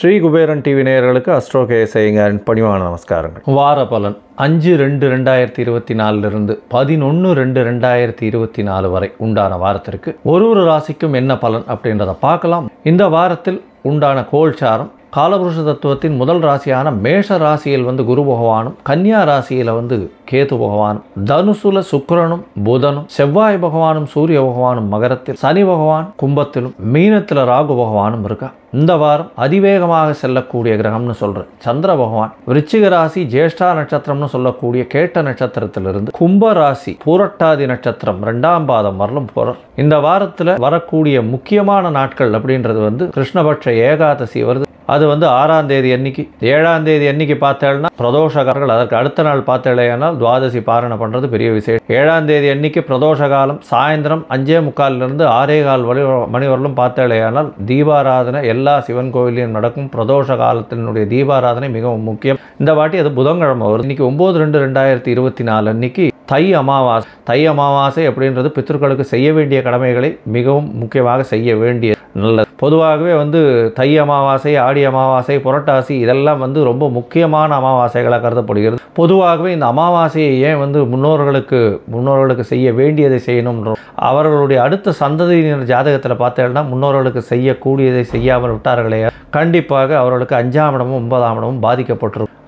Sri Kuberan TV நேயர்களுக்கு astro கேசைங்கரின் பணிவான நமஸ்காரங்கள். வார பலன். அஞ்சு ரெண்டு ரெண்டாயிரத்தி இருபத்தி நாலுலேருந்து பதினொன்று ரெண்டு ரெண்டாயிரத்தி இருபத்தி நாலு வரை உண்டான வாரத்திற்கு ஒரு ஒரு ராசிக்கும் என்ன பலன் அப்படின்றத பார்க்கலாம். இந்த வாரத்தில் உண்டான கோல்சாரம் காலபுருஷ தத்துவத்தின் முதல் ராசியான மேஷ ராசியில் வந்து குரு பகவானும் கன்னியா ராசியில் வந்து கேது பகவானும் தனுசுல சுக்கரனும் புதனும் செவ்வாய் பகவானும் சூரிய பகவானும் மகரத்தில் சனி பகவான் கும்பத்திலும் மீனத்தில் ராகு பகவானும் இருக்கா? இந்த வாரம் அதிவேகமாக செல்லக்கூடிய கிரகம்னு சொல்கிறேன் சந்திர பகவான் விருச்சிக ராசி ஜேஷ்டா நட்சத்திரம்னு சொல்லக்கூடிய கேட்ட நட்சத்திரத்திலிருந்து கும்ப ராசி பூரட்டாதி நட்சத்திரம் ரெண்டாம் பாதம் வரலும் போகிறார் இந்த வாரத்தில் வரக்கூடிய முக்கியமான நாட்கள் அப்படின்றது வந்து கிருஷ்ணபட்ச ஏகாதசி வருது. அது வந்து ஆறாம் தேதி அன்னைக்கு. ஏழாம் தேதி அன்னைக்கு பார்த்தேன்னா பிரதோஷகாரர்கள் அதற்கு அடுத்த நாள் பார்த்தேனால் துவாதசி பாரணை பண்ணுறது பெரிய விசேஷம். ஏழாம் தேதி அன்னைக்கு பிரதோஷ காலம் சாயந்தரம் அஞ்சே முக்காலிலிருந்து ஆறே கால் வழி மணி வரலும் பார்த்தேனால் தீபாராதனை எல்லா சிவன் கோவிலையும் நடக்கும். பிரதோஷ காலத்தினுடைய தீபாராதனை மிகவும் முக்கியம். இந்த வாட்டி அது புதன்கிழமை வரும் இன்னைக்கு ஒம்பது ரெண்டு ரெண்டாயிரத்தி இருபத்தி நாலு அன்னைக்கு தை அமாவாசை தை அமாவாசை அப்படின்றது பித்தர்களுக்கு செய்ய வேண்டிய கடமைகளை மிகவும் முக்கியமாக செய்ய வேண்டிய நல்லது. பொதுவாகவே வந்து தை அமாவாசை ஆடி அமாவாசை புரட்டாசி இதெல்லாம் வந்து ரொம்ப முக்கியமான அமாவாசைகளாக கருதப்படுகிறது. பொதுவாகவே இந்த அமாவாசையை ஏன் வந்து முன்னோர்களுக்கு முன்னோர்களுக்கு செய்ய வேண்டியதை செய்யணும்ன்ற அவர்களுடைய அடுத்த சந்ததியினர் ஜாதகத்தில் பார்த்தேன்னா முன்னோர்களுக்கு செய்யக்கூடியதை செய்யாமல் விட்டார்களே. கண்டிப்பாக அவர்களுக்கு அஞ்சாம் இடமும் ஒன்பதாம் இடமும் பாதிக்கப்பட்டிருக்கும்.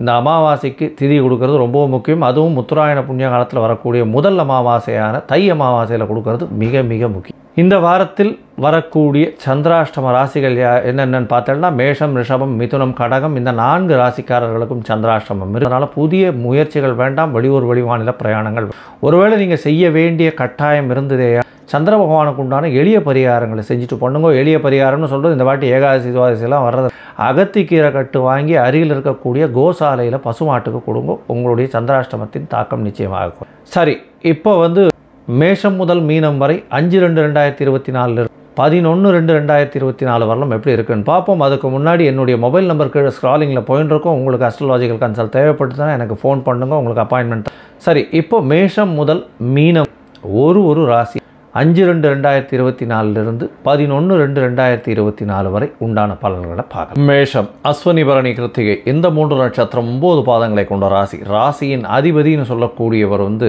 இந்த அமாவாசைக்கு திதி கொடுக்கறது ரொம்ப முக்கியம். அதுவும் முத்துராயண புண்ணிய காலத்தில் வரக்கூடிய முதல் அமாவாசையான தை அமாவாசையில் கொடுக்கறது மிக மிக முக்கியம். இந்த வாரத்தில் வரக்கூடிய சந்திராஷ்டம ராசிகள் யா- என்னென்னன்னு பார்த்தோம்னா மேஷம் ரிஷபம் மிதுனம் கடகம் இந்த நான்கு ராசிக்காரர்களுக்கும் சந்திராஷ்டமம் அதனால் புதிய முயற்சிகள் வேண்டாம் வெளியூர் வெளிமாநில பிரயாணங்கள் ஒருவேளை நீங்கள் செய்ய வேண்டிய கட்டாயம் இருந்ததேயா சந்திர பகவானுக்கு உண்டான எளிய பரிகாரங்களை செஞ்சுட்டு பண்ணுங்க எளிய பரிகாரம்னு சொல்கிறது இந்த வாட்டி ஏகாதசி துவாதசிலாம் வர்றது. அகத்திக்கீரை கட்டு வாங்கி அருகில் இருக்கக்கூடிய காலையில் பசுமாட்டுக்கு கொடுங்க. உங்களுடைய சந்திராஷ்டமத்தின் தாக்கம் நிச்சயமாக இருக்கும். சரி இப்போ வந்து மேஷம் முதல் மீனம் வரை அஞ்சு ரெண்டு ரெண்டாயிரத்தி இருபத்தி நாலு பதினொன்று ரெண்டு ரெண்டாயிரத்தி இருபத்தி நாலு வரலாம் எப்படி இருக்குன்னு பார்ப்போம். அதுக்கு முன்னாடி என்னுடைய மொபைல் நம்பர் கீழே ஸ்க்ராலிங்கில் போயின்னு உங்களுக்கு அஸ்ட்ராலாஜிக்கல் கன்சல்ட் தேவைப்பட்டுதுன்னா எனக்கு ஃபோன் பண்ணுங்க. உங்களுக்கு அப்பாயின்மெண்ட் சரி இப்போ மேஷம் முதல் மீனம் ஒரு ஒரு ராசி அஞ்சு ரெண்டு ரெண்டாயிரத்தி இருபத்தி நாலுலேருந்து பதினொன்று ரெண்டு ரெண்டாயிரத்தி இருபத்தி நாலு வரை உண்டான பலன்களை பார்க்கலாம். மேஷம் அஸ்வனி பரணி கிருத்திகை இந்த மூன்று நட்சத்திரம் ஒம்பது பாதங்களை கொண்ட ராசி. ராசியின் அதிபதின்னு சொல்லக்கூடியவர் வந்து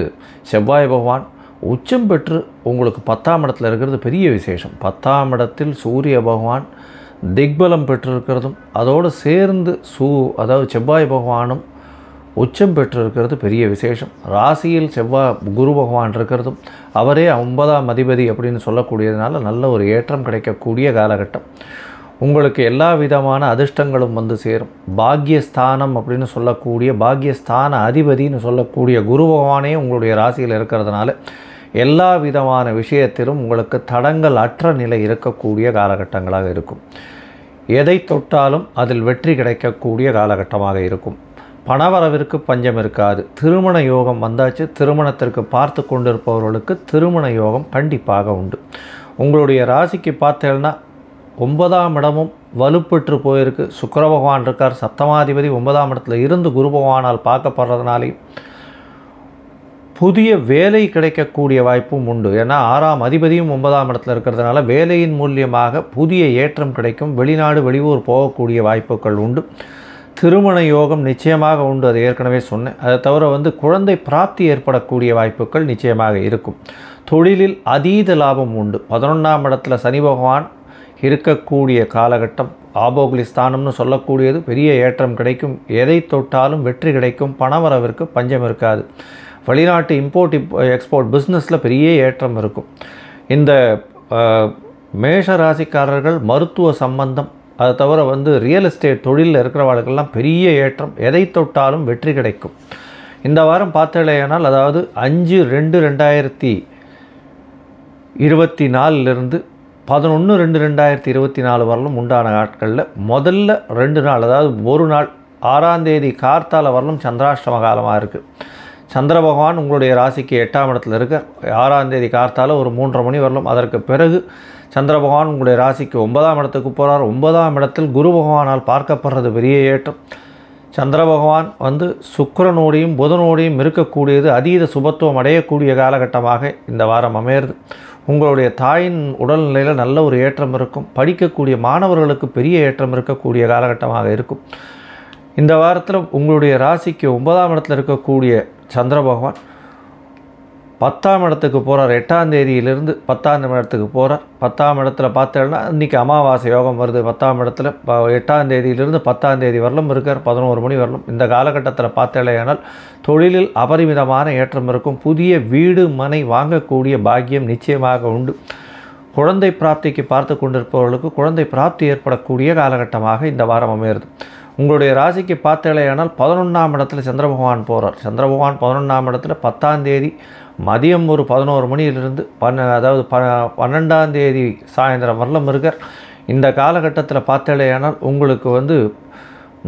செவ்வாய் பகவான். உச்சம் பெற்று உங்களுக்கு பத்தாம் இடத்துல இருக்கிறது பெரிய விசேஷம். பத்தாம் இடத்தில் சூரிய பகவான் திக்பலம் பெற்றிருக்கிறதும் அதோடு சேர்ந்து சூ அதாவது செவ்வாய் பகவானும் உச்சம் பெற்றிருக்கிறது பெரிய விசேஷம். ராசியில் செவ்வாய் குரு பகவான் இருக்கிறதும் அவரே ஒன்பதாம் அதிபதி அப்படின்னு சொல்லக்கூடியதுனால நல்ல ஒரு ஏற்றம் கிடைக்கக்கூடிய காலகட்டம். உங்களுக்கு எல்லா விதமான அதிர்ஷ்டங்களும் வந்து சேரும். பாக்யஸ்தானம் அப்படின்னு சொல்லக்கூடிய பாக்யஸ்தான அதிபதின்னு சொல்லக்கூடிய குரு பகவானே உங்களுடைய ராசியில் இருக்கிறதுனால எல்லா விதமான விஷயத்திலும் உங்களுக்கு தடங்கள் அற்ற நிலை இருக்கக்கூடிய காலகட்டங்களாக இருக்கும். எதை தொட்டாலும் அதில் வெற்றி கிடைக்கக்கூடிய காலகட்டமாக இருக்கும். பணவரவிற்கு பஞ்சம் இருக்காது. திருமண யோகம் வந்தாச்சு. திருமணத்திற்கு பார்த்து கொண்டிருப்பவர்களுக்கு திருமண யோகம் கண்டிப்பாக உண்டு. உங்களுடைய ராசிக்கு பார்த்தேன்னா ஒன்பதாம் இடமும் வலுப்பெற்று போயிருக்கு. சுக்கர பகவான் இருக்கார். சப்தமாதிபதி ஒன்பதாம் இடத்துல இருந்து குரு பகவானால் பார்க்கப்படுறதுனாலையும் புதிய வேலை கிடைக்கக்கூடிய வாய்ப்பும் உண்டு. ஏன்னா ஆறாம் அதிபதியும் ஒன்பதாம் இடத்துல இருக்கிறதுனால வேலையின் மூலியமாக புதிய ஏற்றம் கிடைக்கும். வெளிநாடு வெளியூர் போகக்கூடிய வாய்ப்புகள் உண்டு. திருமண யோகம் நிச்சயமாக உண்டு அது ஏற்கனவே சொன்னேன். அதை தவிர வந்து குழந்தை பிராப்தி ஏற்படக்கூடிய வாய்ப்புகள் நிச்சயமாக இருக்கும். தொழிலில் அதீத லாபம் உண்டு. பதினொன்றாம் இடத்துல சனி பகவான் இருக்கக்கூடிய காலகட்டம் ஆபோகுலி ஸ்தானம்னு சொல்லக்கூடியது பெரிய ஏற்றம் கிடைக்கும். எதை தொட்டாலும் வெற்றி கிடைக்கும். பணவரவிற்கு பஞ்சம் இருக்காது. வெளிநாட்டு இம்போர்ட் எக்ஸ்போர்ட் பிஸ்னஸில் பெரிய ஏற்றம் இருக்கும். இந்த மேஷ ராசிக்காரர்கள் மருத்துவ சம்பந்தம் அதை தவிர வந்து ரியல் எஸ்டேட் தொழிலில் இருக்கிறவாளுக்கெல்லாம் பெரிய ஏற்றம். எதை தொட்டாலும் வெற்றி கிடைக்கும். இந்த வாரம் பார்த்தலையானால் அதாவது அஞ்சு ரெண்டு ரெண்டாயிரத்தி இருபத்தி நாலுலேருந்து பதினொன்று ரெண்டு ரெண்டாயிரத்தி இருபத்தி நாலு வரலும் உண்டான நாட்களில் முதல்ல ரெண்டு நாள் அதாவது ஒரு நாள் ஆறாம் தேதி கார்த்தால வரலும் சந்திராஷ்டம காலமாக இருக்குது சந்திர பகவான் உங்களுடைய ராசிக்கு எட்டாம் இடத்துல இருக்க ஆறாம் தேதி கார்த்தால ஒரு மூன்றரை மணி வரலும். அதற்கு பிறகு சந்திர பகவான் உங்களுடைய ராசிக்கு ஒன்பதாம் இடத்துக்கு போகிறார் ஒன்பதாம் இடத்தில் குரு பகவானால் பார்க்கப்படுறது பெரிய ஏற்றம். சந்திர பகவான் வந்து சுக்கரனோடையும் புதனோடையும் இருக்கக்கூடியது அதீத சுபத்துவம் அடையக்கூடிய காலகட்டமாக இந்த வாரம் அமையிறது. உங்களுடைய தாயின் உடல்நிலையில் நல்ல ஒரு ஏற்றம் இருக்கும். படிக்கக்கூடிய மாணவர்களுக்கு பெரிய ஏற்றம் இருக்கக்கூடிய காலகட்டமாக இருக்கும். இந்த வாரத்தில் உங்களுடைய ராசிக்கு ஒன்பதாம் இடத்தில் இருக்கக்கூடிய சந்திர பகவான் பத்தாம் இடத்துக்கு போகிறார் எட்டாம் தேதியிலிருந்து பத்தாம் இடத்துக்கு போகிறார் பத்தாம் இடத்துல பார்த்தேன்னா இன்றைக்கி அமாவாசை யோகம் வருது. பத்தாம் இடத்துல ப- எட்டாம் தேதியிலிருந்து பத்தாம் தேதி வரலும் இருக்கார். பதினோரு மணி வரலும். இந்த காலகட்டத்தில் பார்த்தேனால் தொழிலில் அபரிமிதமான ஏற்றம் இருக்கும். புதிய வீடு மனை வாங்கக்கூடிய பாக்கியம் நிச்சயமாக உண்டு. குழந்தை பிராப்திக்கு பார்த்து கொண்டிருப்பவர்களுக்கு குழந்தை பிராப்தி ஏற்படக்கூடிய காலகட்டமாக இந்த வாரம் அமையிறது உங்களுடைய ராசிக்கு பார்த்தலையானால் பதினொன்றாம் இடத்துல சந்திர பகவான் போகிறார் சந்திர பகவான் பதினொன்றாம் இடத்துல பத்தாம் தேதி மதியம் ஒரு பதினோரு மணியிலிருந்து பன்ன அதாவது ப பன்னெண்டாம் தேதி சாயந்தரம் வரலம் இருக்கார். இந்த காலகட்டத்தில் பார்த்தேலையானால் உங்களுக்கு வந்து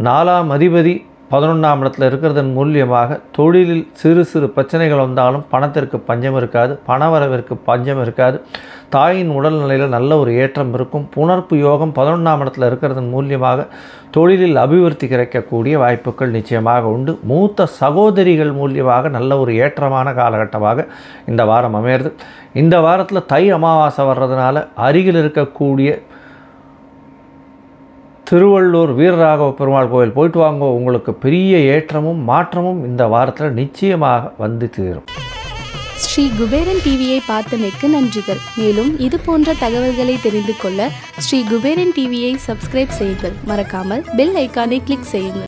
நாலாம் அதிபதி பதினொன்றாம் இடத்துல இருக்கிறதன் மூலியமாக தொழிலில் சிறு சிறு பிரச்சனைகள் வந்தாலும் பணத்திற்கு பஞ்சம் இருக்காது பணவரவிற்கு பஞ்சம் இருக்காது. தாயின் உடல்நிலையில் நல்ல ஒரு ஏற்றம் இருக்கும். புணர்ப்பு யோகம் பதினொன்றாம் இடத்துல இருக்கிறதன் மூலியமாக தொழிலில் அபிவிருத்தி கிடைக்கக்கூடிய வாய்ப்புகள் நிச்சயமாக உண்டு. மூத்த சகோதரிகள் மூலியமாக நல்ல ஒரு ஏற்றமான காலகட்டமாக இந்த வாரம் அமையிறது. இந்த வாரத்தில் தை அமாவாசை வர்றதுனால அருகில் இருக்கக்கூடிய திருவள்ளூர் வீரராகவ பெருமாள் கோயில் போயிட்டு வாங்க. உங்களுக்கு பெரிய ஏற்றமும் மாற்றமும் இந்த வாரத்தில் நிச்சயமாக வந்து தீரும். ஸ்ரீ குபேரன் டிவியை பார்த்தமைக்கு நன்றிகள். மேலும் இது போன்ற தகவல்களை தெரிந்து கொள்ள ஸ்ரீ குபேரன் டிவியை சப்ஸ்கிரைப் செய்யுங்கள். மறக்காமல் பெல் ஐக்கானை கிளிக் செய்யுங்கள்.